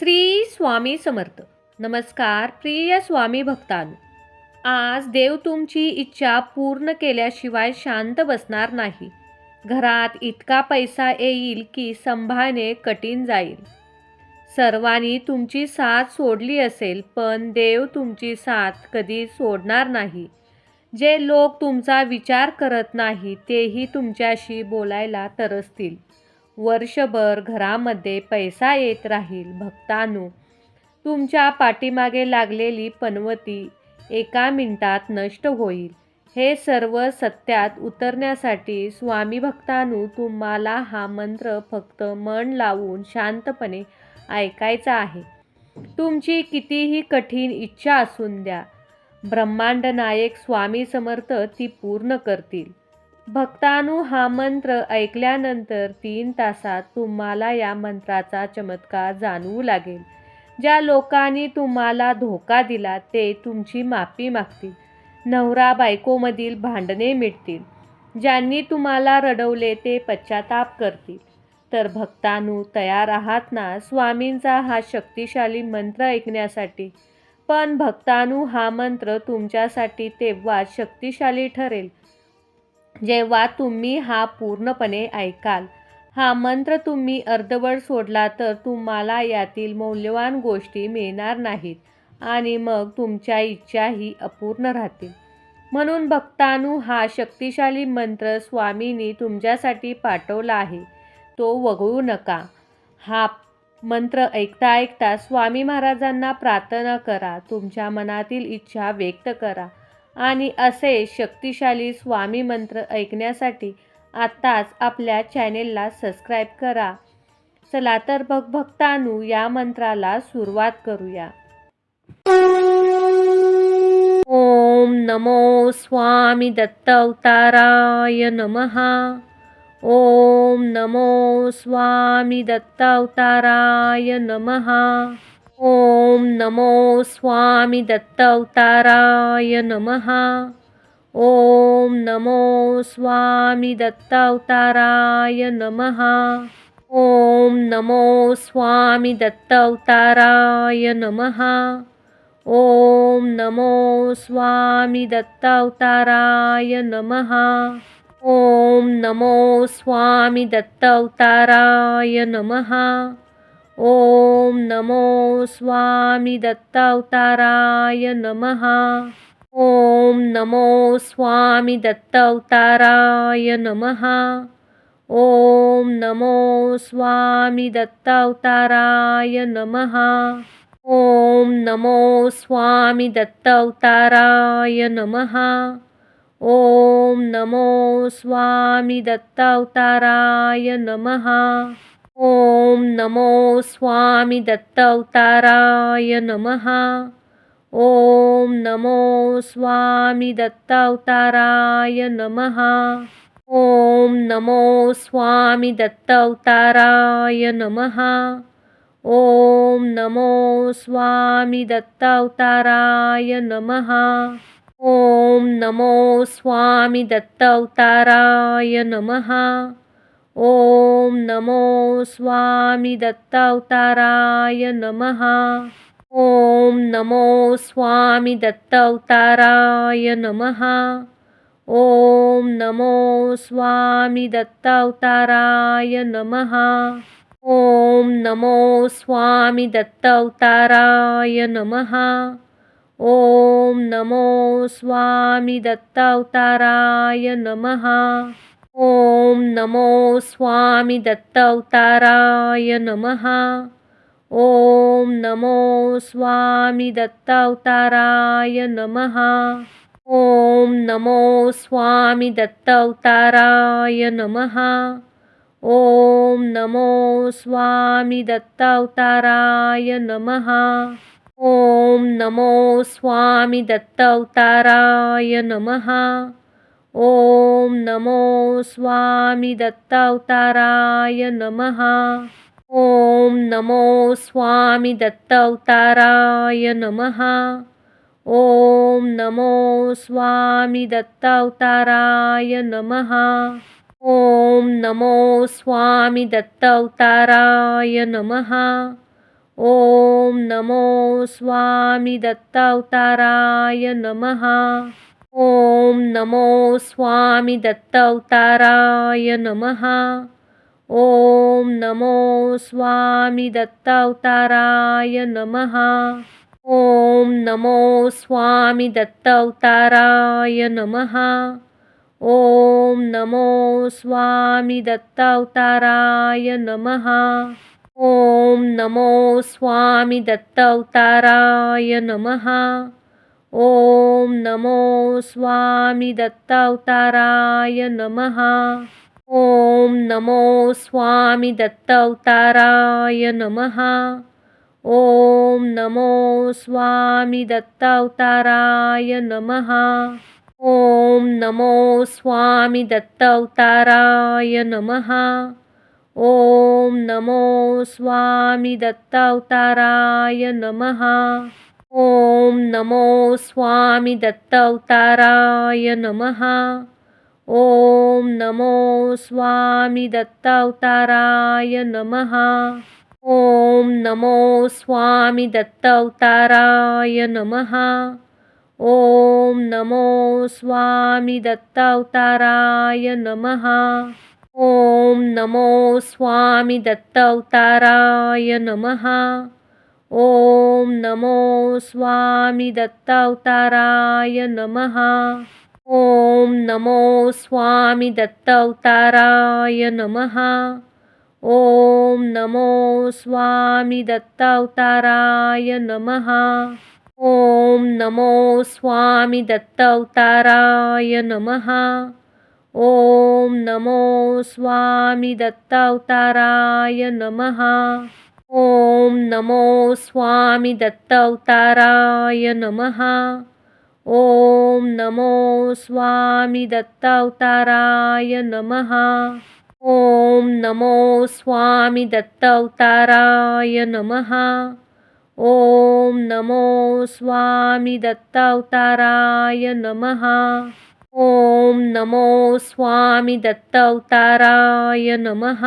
श्री स्वामी समर्थ. नमस्कार प्रिय स्वामी भक्तांनो. आज देव तुमची इच्छा पूर्ण केल्याशिवाय शांत बसणार नाही. घरात इतका पैसा येईल की संभाळणे कठीण जाईल. सर्वांनी तुमची साथ सोडली असेल पण देव तुमची साथ कधी सोडणार नाही. जे लोक तुमचा विचार करत नाही तेही तुमच्याशी बोलायला तरसतील. वर्षभर घरामध्ये पैसा येत राहील. भक्तांनो तुमच्या पाठीमागे लागलेली पनवती एका मिनिटात नष्ट होईल. हे सर्व सत्यात उतरण्यासाठी स्वामी भक्तांनो तुम्हाला हा मंत्र फक्त मन लावून शांतपणे ऐकायचा आहे. तुमची कितीही कठीण इच्छा असून द्या ब्रह्मांड नायक स्वामी समर्थ ती पूर्ण करतील. भक्तानु हा मंत्र ऐकल्यानंतर तीन तासात तुम्हाला या मंत्राचा चमत्कार जाणवू लागेल. ज्या लोकांनी तुम्हाला धोका दिला ते तुमची माफी मागतील. नवरा बायकोमधील भांडणे मिटतील. ज्यांनी तुम्हाला रडवले ते पश्चाताप करतील. तर भक्तानु तयार आहात ना? स्वामींचा हा शक्तिशाली मंत्र ऐकण्यासाठी. पण भक्तानु हा मंत्र तुमच्यासाठी तेव्हा शक्तिशाली ठरेल. जेव्हा तुम्ही हा पूर्णपणे ऐकाल. हा मंत्र तुम्ही अर्धवट सोडला तर तुम्हाला यातील मौल्यवान गोष्टी मिळणार नाहीत आणि मग तुमच्या इच्छाही अपूर्ण राहतील. म्हणून भक्तानू हा शक्तिशाली मंत्र स्वामींनी तुमच्यासाठी पाठवला आहे. तो वगळू नका. हा मंत्र ऐकता ऐकता स्वामी महाराजांना प्रार्थना करा. तुमच्या मनातील इच्छा व्यक्त करा. आणि असे शक्तिशाली स्वामी मंत्र ऐकण्यासाठी आत्ताच आपल्या चॅनेलला सबस्क्राईब करा. चला तर भग भक्तानू या मंत्राला सुरुवात करूया. ओम नमो स्वामी दत्त अवताराय नमः. ओम नमो स्वामी दत्त अवताराय नमः. ओम नमो स्वामी दत्त अवताराय नमः। ओम नमो स्वामी दत्त अवताराय नमः। ओम नमो स्वामी दत्त अवताराय नमः। ओम नमो स्वामी दत्त अवताराय नमः। ओम नमो स्वामी दत्त अवताराय नमः। ओम नमो स्वामी दत्तावताराय नमहा ओम नमो स्वामी दत्तावताराय नमहा ओम नमो स्वामी दत्तावताराय नमहा ओम नमो स्वामी दत्तावताराय नमहा ओम नमो स्वामी दत्तावताराय नमहा नमो स्वामी दत्त अवताराय नमः. ओम नमो स्वामी दत्त अवताराय नमः. ओम नमो स्वामी दत्त अवताराय नमः. ओम नमो स्वामी दत्त अवताराय नमः. ओम नमो स्वामी दत्त अवताराय नमः. ओम नमो स्वामी दत्तावताराय नमहा ओम नमो स्वामी दत्तावताराय नमहा ओम नमो स्वामी दत्तावताराय नमहा ओम नमो स्वामी दत्तावताराय नमहा ओम नमो स्वामी दत्तावताराय नमहा ॐ नमो स्वामी दत्तावताराय नमः। ॐ नमो स्वाम दत्तावताराय नमः। ॐ नमो स्वामी दत्तावताराय नमः। ॐ नमो स्वामी दत्तावताराय नमः। ॐ नमो स्वामी दत्तावताराय नमः। ओम नमो स्वामी दत्तावताराय नमहा ओम नमो स्वामी दत्तावताराय नमहा ओम नमो स्वामी दत्तावताराय नमहा ओम नमो स्वामी दत्तावताराय नमहा ओम नमो स्वामी दत्तावताराय नमहा ओम नमो स्वामी दत्त अवताराय नमहा ओम नमो स्वामी दत्त अवताराय नमहा ओम नमो स्वामी दत्त अवताराय नमहा ओम नमो स्वामी दत्त अवताराय नमहा ओम नमो स्वामी दत्त अवताराय नमहा ओम नमो स्वामी दत्तावताराय नमः। ओम नमो स्वामी दत्तावताराय नमः। ओम नमो स्वामी दत्तावताराय नमः। ओम नमो स्वामी दत्तावताराय नमः। ओम नमो स्वामी दत्तावताराय नमः। ओम नमो स्वामी दत्त अवताराय नमहा ओम नमो स्वामी दत्त अवताराय नमहा ओम नमो स्वामी दत्त अवताराय नमहा ओम नमो स्वामी दत्त अवताराय नमहा ओम नमो स्वामी दत्त अवताराय नमहा ओम नमो स्वामी दत्तावताराय नमः। ओम नमो स्वामी दत्तावताराय नमः। ओम नमो स्वामी दत्तावताराय नमः। ओम नमो स्वामी दत्तावताराय नमः। ओम नमो स्वामी दत्तावताराय नमः। ओम नमो स्वामी दत्तावताराय नमः। ओम नमो स्वामी दत्तावताराय नमः। ओम नमो स्वामी दत्तावताराय नमः। ओम नमो स्वामी दत्तावताराय नमः। ओम नमो स्वामी दत्तावताराय नमः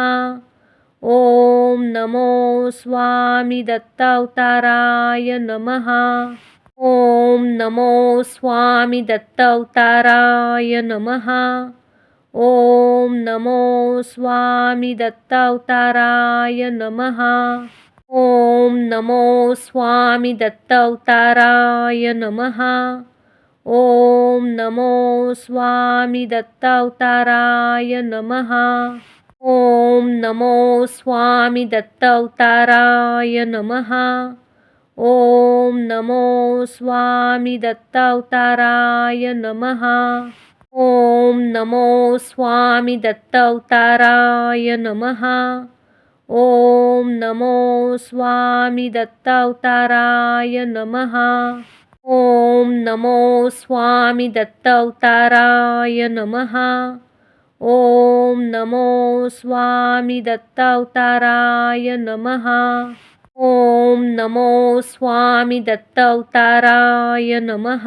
ओम नमो स्वामी दत्तावताराय नमः। ओम नमो स्वामी दत्तावताराय नमः। ओम नमो स्वामी दत्तावताराय नमः। ओम नमो स्वामी दत्तावताराय नमः। ओम नमो स्वामी दत्तावताराय नमः। ओम नमो स्वामी दत्त अवताराय नमहा ओम नमो स्वामी दत्त अवताराय नमहा ओम नमो स्वामी दत्त अवताराय नमहा ओम नमो स्वामी दत्त अवताराय नमहा ओम नमो स्वामी दत्त अवताराय नमहा ओम नमो स्वामी दत्तावताराय नमः। ओम नमो स्वामी दत्तावताराय नमः।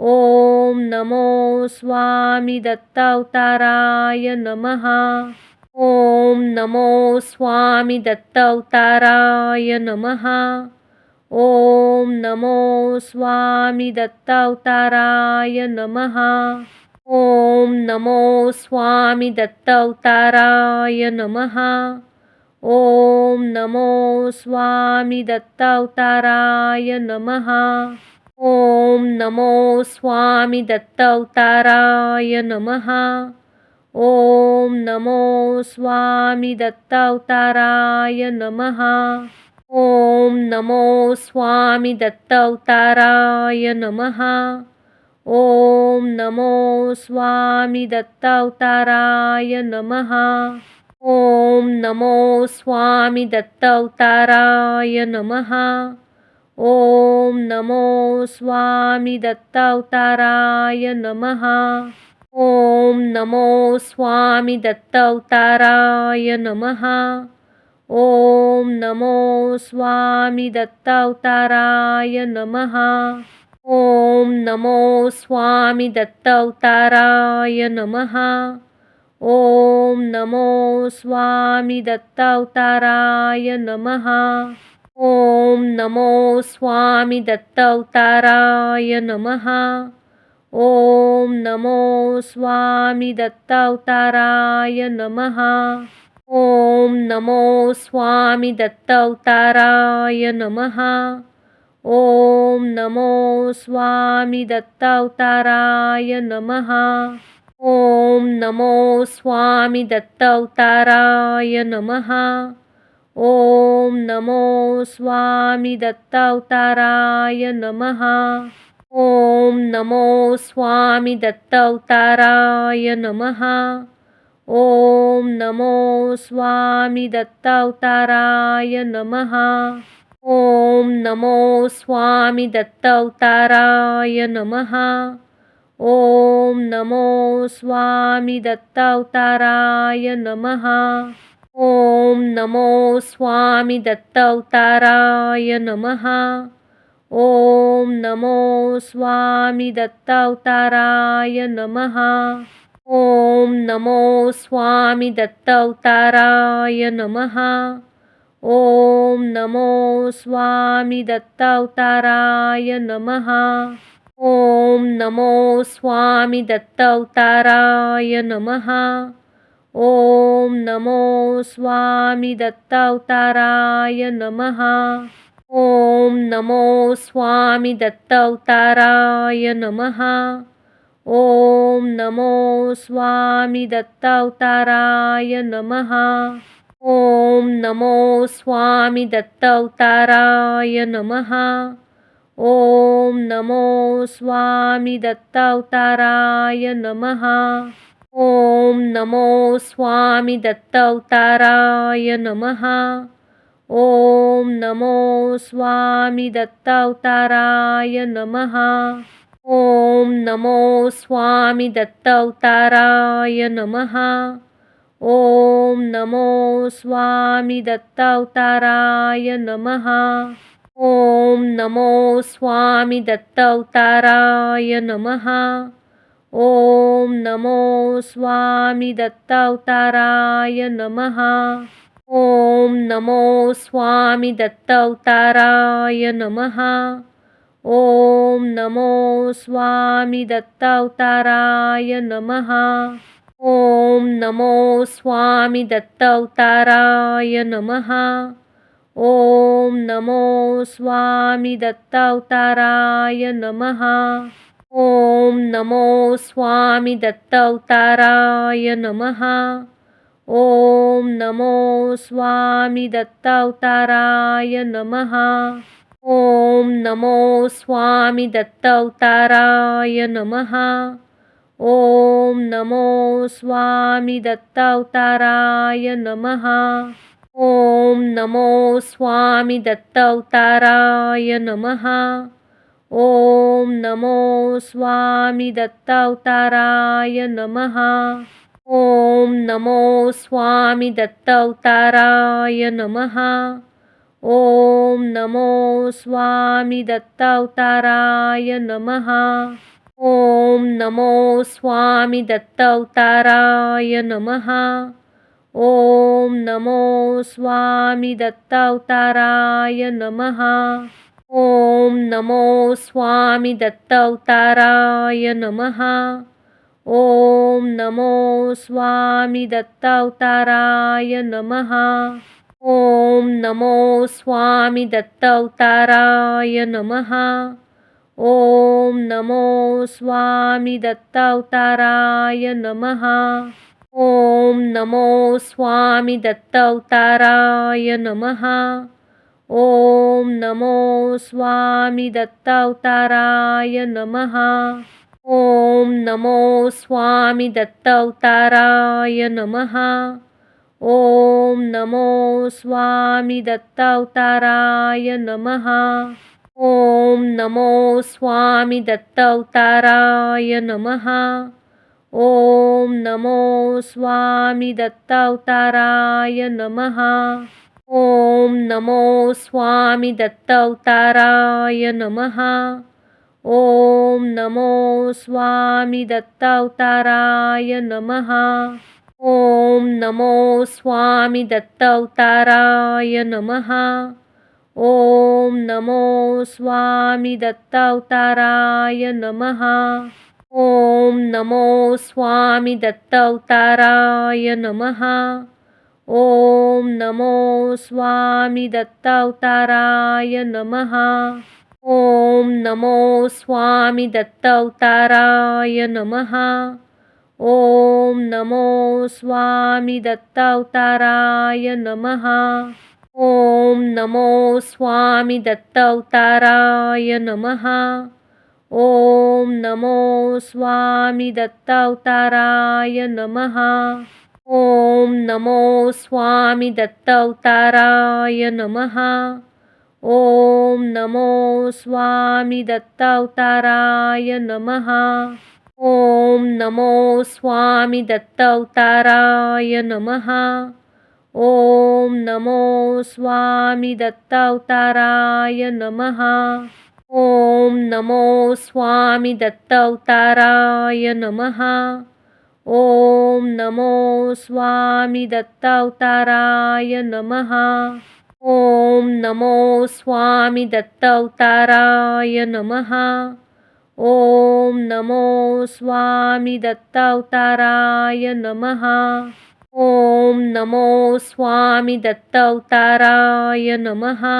ओम नमो स्वामी दत्तावताराय नमः। ओम नमो स्वामी दत्तावताराय नमः। ओम नमो स्वामी दत्तावताराय नमः। ओम नमो स्वामी दत्तावताराय नमः। ओम नमो स्वामी दत्तावताराय नमः। ओम नमो स्वामी दत्तावताराय नमः। ओम नमो स्वामी दत्तावताराय नमः। ओम नमो स्वामी दत्तावताराय नमः ओम नमो स्वामी दत्तावताराय नमः। ओम नमो स्वामी दत्तावताराय नमः। ओम नमो स्वामी दत्तावताराय नमः। ओम नमो स्वामी दत्तावताराय नमः। ओम नमो स्वामी दत्तावताराय नमः ओम नमो स्वामी दत्तावताराय नमः। ओम नमो स्वामी दत्तावताराय नमः। नमो स्वामी दत्त अवताराय नमः। ओम नमो स्वामी दत्त अवताराय नमः। ओम नमो स्वामी दत्त अवताराय नमः। ओम नमो स्वामी दत्तावताराय नमहा ओम नमो स्वामी दत्तावताराय नमहा ओम नमो स्वामी दत्तावताराय नमहा ओम नमो स्वामी दत्तावताराय नमहा ओम नमो स्वामी दत्तावताराय नमहा ओम नमो स्वामी दत्त अवताराय नमः। ओम नमो स्वामी दत्त अवताराय नमः। ओम नमो स्वामी दत्त अवताराय नमः। ओम नमो स्वामी दत्त अवताराय नमः। ओम नमो स्वामी दत्त अवताराय नमः। ओम नमो स्वामी दत्तावताराय नमहा ॐ नमो स्वामी दत्तावताराय नमहा ॐ नमो स्वामी दत्तावताराय नमहा ॐ नमो स्वामी दत्तावताराय नमहा ॐ नमो स्वामी दत्तावताराय नमहा ओम नमो स्वामी दत्त अवताराय नमः। ओम नमो स्वामी दत्त अवताराय नमः। ओम नमो स्वामी दत्त अवताराय नमः। ओम नमो स्वामी दत्त अवताराय नमः। ओम नमो स्वामी दत्त अवताराय नमः। ओम नमो स्वामी दत्तावताराय नमहा ओम नमो स्वामी दत्तावताराय नमहा ओम नमो स्वामी दत्तावताराय नमहा ओम नमो स्वामी दत्तावताराय नमहा ओम नमो स्वामी दत्तावताराय नमहा ॐ नमो स्वामी दत्तावताराय नमः। ॐ नमो स्वामी दत्तावताराय नमः। ॐ नमो स्वामी दत्तावताराय नमः। ॐ नमो स्वामी दत्तावताराय नमः। ॐ नमो स्वाम दत्तावताराय नमः। ओम नमो स्वामी दत्तावताराय नमहा ओम नमो स्वामी दत्तावताराय नमहा ओम नमो स्वामी दत्तावताराय नमहा ओम नमो स्वामी दत्तावताराय नमहा ओम नमो स्वामी दत्तावताराय नमहा ओम नमो स्वामी दत्त अवताराय नमः। ओम नमो स्वामी दत्त अवताराय नमः। ओम नमो स्वामी दत्त अवताराय नमः। ओम नमो स्वामी दत्त अवताराय नमः। ओम नमो स्वामी दत्त अवताराय नमः। ओम नमो स्वामी दत्तावताराय नमहा ओम नमो स्वामी दत्तावताराय नमहा ओम नमो स्वामी दत्तावताराय नमहा ओम नमो स्वामी दत्तावताराय नमहा ओम नमो स्वामी दत्तावताराय नमहा ओम नमो स्वामी दत्त अवताराय नमः। ओम नमो स्वामी दत्त अवताराय नमः। ओम नमो स्वामी दत्त अवताराय नमः। ओम नमो स्वामी दत्त अवताराय नमः। ओम नमो स्वामी दत्त अवताराय नमः। ओम नमो स्वामी दत्तावताराय नमः। ॐ नमो स्वामी दत्तावताराय नमः। ॐ नमो स्वामी दत्तावताराय नमः। ॐ नमो स्वामी दत्तावताराय नमः। ॐ नमो स्वामी दत्तावताराय नमः। ओम नमो स्वामी दत्त अवताराय नमहा ओम नमो स्वामी दत्त अवताराय नमहा ओम नमो स्वामी दत्त अवताराय नमहा ओम नमो स्वामी दत्त अवताराय नमहा ओम नमो स्वामी दत्त अवताराय नमहा ॐ नमो स्वामी दत्तावताराय नमः। ॐ नमो स्वामी दत्तावताराय नमः। ॐ नमो स्वामी दत्तावताराय नमः। ॐ नमो स्वामी दत्तावताराय नमः। ॐ नमो स्वामी दत्तावताराय नमः। ओम नमो स्वामी दत्त अवताराय नमहा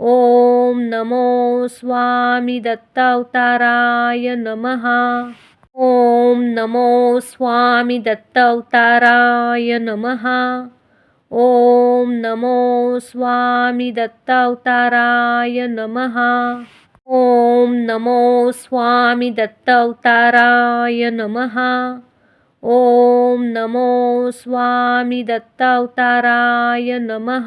ओम नमो स्वामी दत्त अवताराय नमहा ओम नमो स्वामी दत्त अवताराय नमहा ओम नमो स्वामी दत्त अवताराय नमहा ओम नमो स्वामी दत्त अवताराय नमहा ॐ नमो स्वामी दत्तावताराय नमः।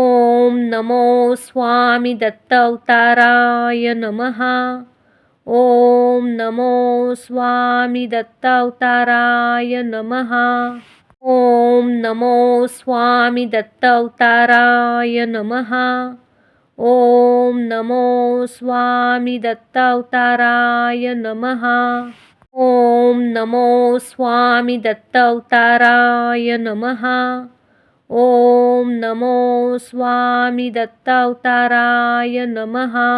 ॐ नमो स्वामी दत्तावताराय नमः। ॐ नमो स्वामी दत्तावताराय नमः। ॐ नमो स्वामी दत्तावताराय नमः। ॐ नमो स्वामी दत्तावताराय नमः। ओम नमो स्वामी दत्त अवताराय नमहा ओम नमो स्वामी दत्त अवताराय नमहा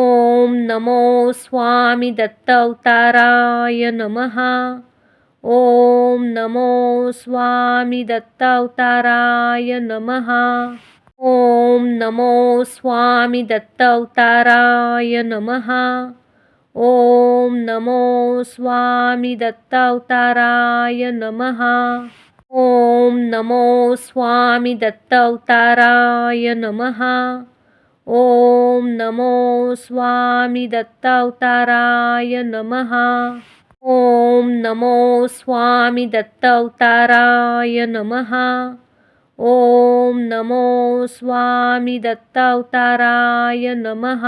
ओम नमो स्वामी दत्त अवताराय नमहा ओम नमो स्वामी दत्त अवताराय नमहा ओम नमो स्वामी दत्त अवताराय नमहा ॐ नमो स्वामी दत्तावताराय नमः। ॐ नमो स्वामी दत्तावताराय नमः। ॐ नमो स्वामी दत्तावताराय नमः। ॐ नमो स्वामी दत्तावताराय नमः। ॐ नमो स्वामी दत्तावताराय नमः।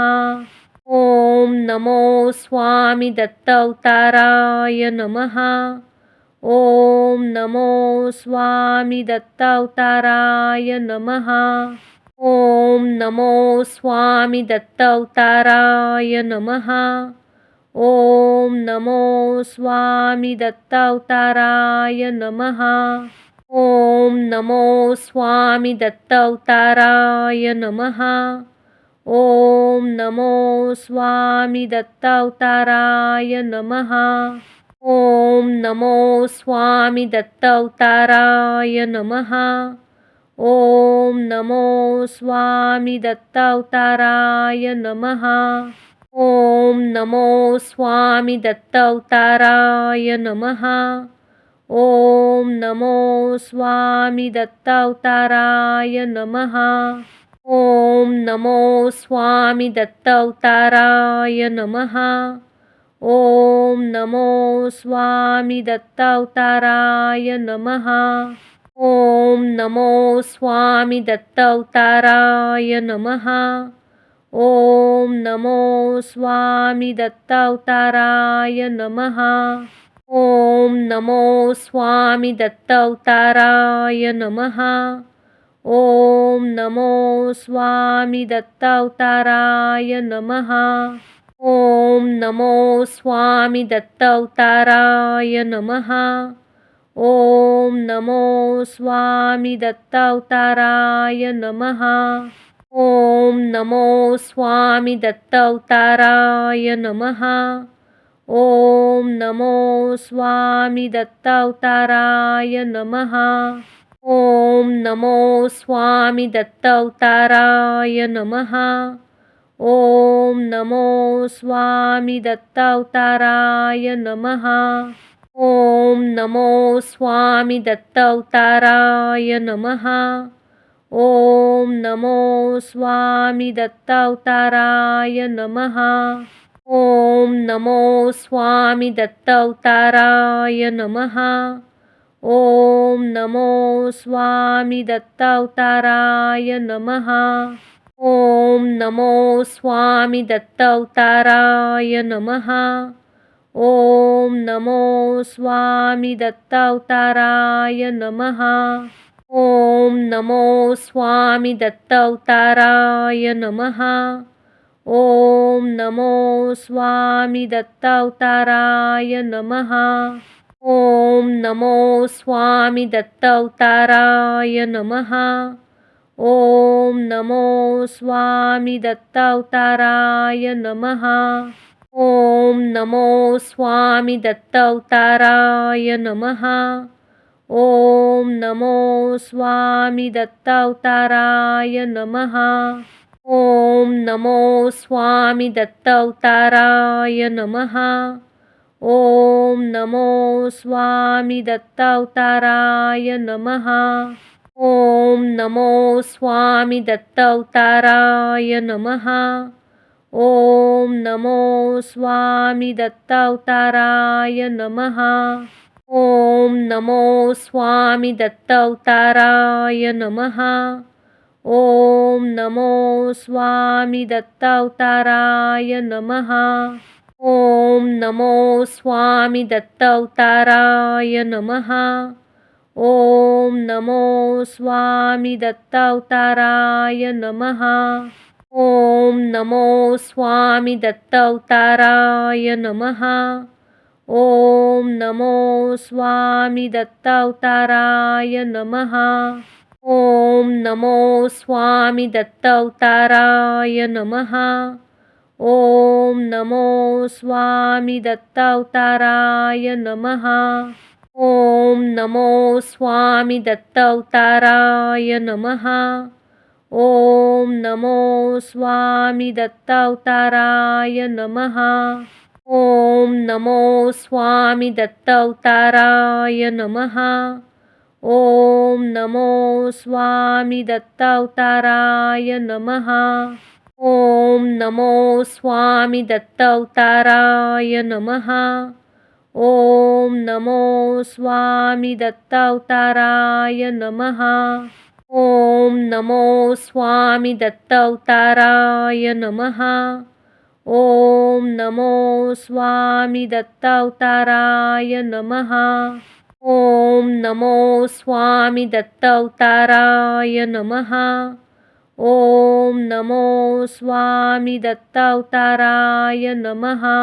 ॐ नमो स्वामी दत्तावताराय नमः। ॐ नमो स्वामी दत्तावताराय नमः। ॐ नमो स्वामी दत्तावताराय नमः। ॐ नमो स्वामी दत्तावताराय नमः। ॐ नमो स्वामी दत्तावताराय नमः ॐ नमो स्वामी दत्तावताराय नमः। ॐ नमो स्वामी दत्तावताराय नमः। ॐ नमो स्वामी दत्तावताराय नमः। ॐ नमो स्वामी दत्तावताराय नमः। ॐ नमो स्वामी दत्तावताराय नमः। ओम नमो स्वामी दत्त अवताराय नमहा ओम नमो स्वामी दत्त अवताराय नमहा ओम नमो स्वामी दत्त अवताराय नमहा ओम नमो स्वामी दत्त अवताराय नमहा ओम नमो स्वामी दत्त अवताराय नमहा ओम नमो स्वामी दत्तावताराय नमहा ओम नमो स्वामी दत्तावताराय नमहा ओम नमो स्वामी दत्तावताराय नमहा ओम नमो स्वामी दत्तावताराय नमहा ओम नमो स्वामी दत्तावताराय नमहा ॐ नमो स्वामी दत्तावताराय नमः। ॐ नमो स्वामी दत्तावताराय नमः। ॐ नमो स्वामी दत्तावताराय नमः। ॐ नमो स्वामी दत्तावताराय नमः। ॐ नमो स्वामी दत्तावताराय नमः। ओम नमो स्वामी दत्तावताराय नमहा ओम नमो स्वामी दत्तावताराय नमहा ओम नमो स्वामी दत्तावताराय नमहा ओम नमो स्वामी दत्तावताराय नमहा ओम नमो स्वामी दत्तावताराय नमहा ओम नमो स्वामी दत्त अवताराय नमः। ओम नमो स्वामी दत्त अवताराय नमः। ओम नमो स्वामी दत्त अवताराय नमः। ओम नमो स्वामी दत्त अवताराय नमः। ओम नमो स्वामी दत्त अवताराय नमः। ओम नमो स्वामी दत्तावताराय नमहा ओम नमो स्वामी दत्तावताराय नमहा ओम नमो स्वामी दत्तावताराय नमहा ओम नमो स्वामी दत्तावताराय नमहा ओम नमो स्वामी दत्तावताराय नमहा ओम नमो स्वामी दत्त अवताराय नमः। ओम नमो स्वामी दत्त अवताराय नमः। ओम नमो स्वामी दत्त अवताराय नमः। ओम नमो स्वामी दत्त अवताराय नमः। ओम नमो स्वामी दत्त अवताराय नमः। ओम नमो स्वामी दत्तावताराय नमहा ओम नमो स्वामी दत्तावताराय नमहा ओम नमो स्वामी दत्तावताराय नमहा ओम नमो स्वामी दत्तावताराय नमहा ओम नमो स्वामी दत्तावताराय नमहा ओम नमो स्वामी दत्त अवताराय नमः। ओम नमो स्वामी दत्त अवताराय नमः। ओम नमो स्वामी दत्त अवताराय नमः। ओम नमो स्वामी दत्त अवताराय नमः। ओम नमो स्वामी दत्त अवताराय नमः। ओम नमो स्वामी दत्तावताराय नमहा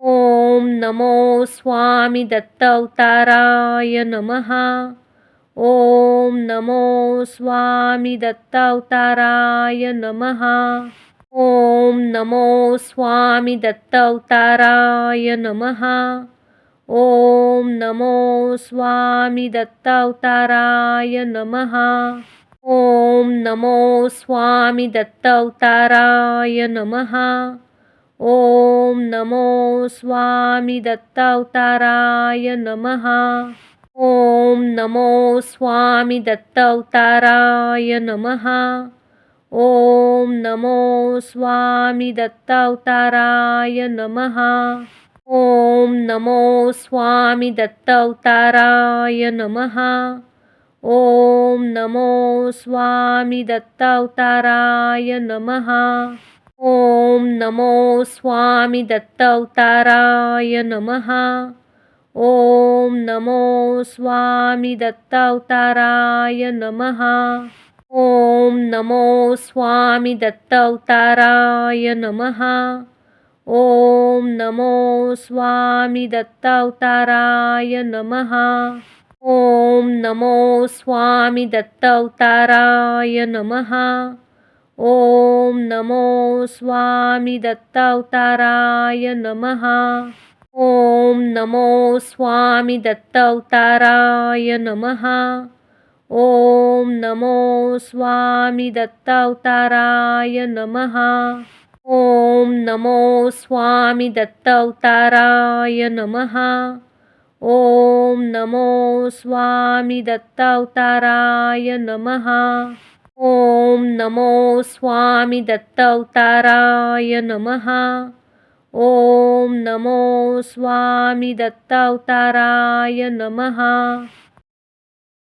ओम नमो स्वामी दत्तावताराय नमहा ओम नमो स्वामी दत्तावताराय नमहा ओम नमो स्वामी दत्तावताराय नमहा ओम नमो स्वामी दत्तावताराय नमहा ॐ नमो स्वामी दत्तावताराय नमः। ॐ नमो स्वामी दत्तावताराय नमः। ॐ नमो स्वामी दत्तावताराय नमः। ॐ नमो स्वामी दत्तावताराय नमः। ॐ नमो स्वाम दत्तावताराय नमः। ओम नमो स्वामी दत्तावताराय नमहा ओम नमो स्वामी दत्तावताराय नमहा ओम नमो स्वामी दत्तावताराय नमहा ओम नमो स्वामी दत्तावताराय नमहा ओम नमो स्वामी दत्तावताराय नमहा ओम नमो स्वामी दत्त अवताराय नमः। ओम नमो स्वामी दत्तावताराय नमः। ओम नमो स्वामी दत्तावताराय नमः। ओम नमो स्वामी दत्तावताराय नमः। ओम नमो स्वामी दत्तावताराय नमः ओम नमो स्वामी दत्तावताराय नमः। ओम नमो स्वामी दत्तावताराय नमः। ओम नमो स्वामी दत्तावताराय नमः।